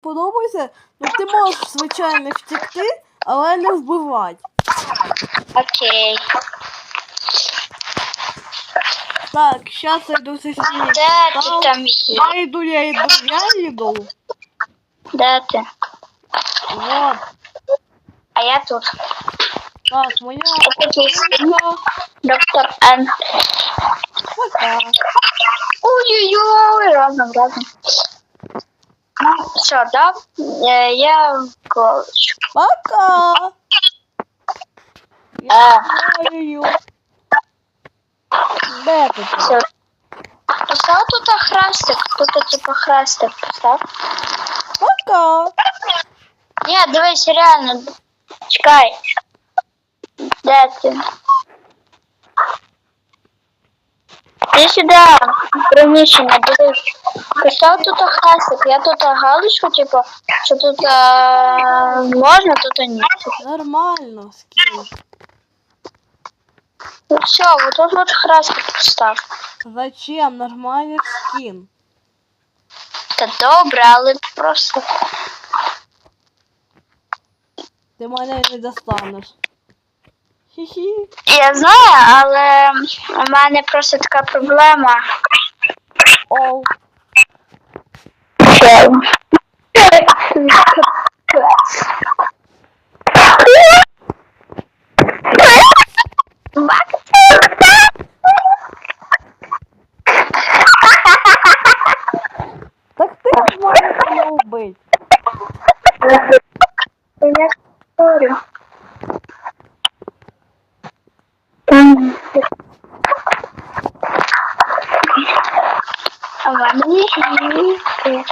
подобається, ну ти можеш, звичайно, втекти, але не вбивати. Окей. Так, зараз я йду зі свій Де ти там є? Я йду, я йду, я йду. Де ти? Вот. А я тут. Так, моя Такий пока. доктор Н. Пока. Ой-ой-ой, разом, разом. Все, да? Е, Я в колочку. Пока. Е, Я знаю. Де ти? все. Постав тут хрестик, тут типу хрестик постав. Пока. Ні, дивись, реально. Чекай. Де ти? Ти сюди, приміщення, дивись. Постав тут хрестик, я тут галочку, типу, що тут е, можна, тут ні. Нормально, скін. Ну все, вот тут вот хрестик постав. Зачем? Нормальний скін. Та добре, але просто. Ти мене не достанеш. Хі-хі. Я знаю, але у мене просто така проблема. Оу. Так ти ж можеш мене вбити. Я говорю. А в мене є.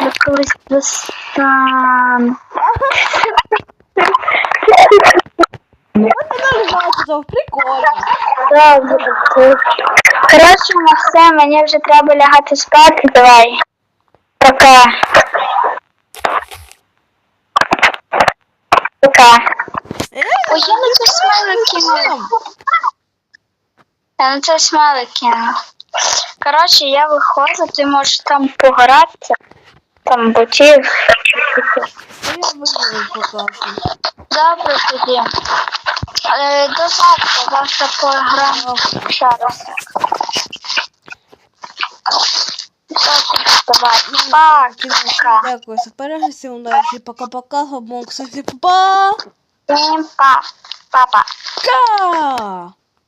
Я колись достану. Мене бачив, прикольно. Добре. Коротше, все, мені вже треба лягати спати. Давай. Пока. Пока. Ой, я на це смайлик кинула. Я на це смайлик кинула. Коротше, я виходжу, ти можеш там погоратися. Там ботів. Добре тоді. Е, до завтра, завтра пограємо ще раз. Давай. Пока. Дякую за перегляд, всім удачі, пока-пока, габон, кстати, па Всім па. Папа. Пока!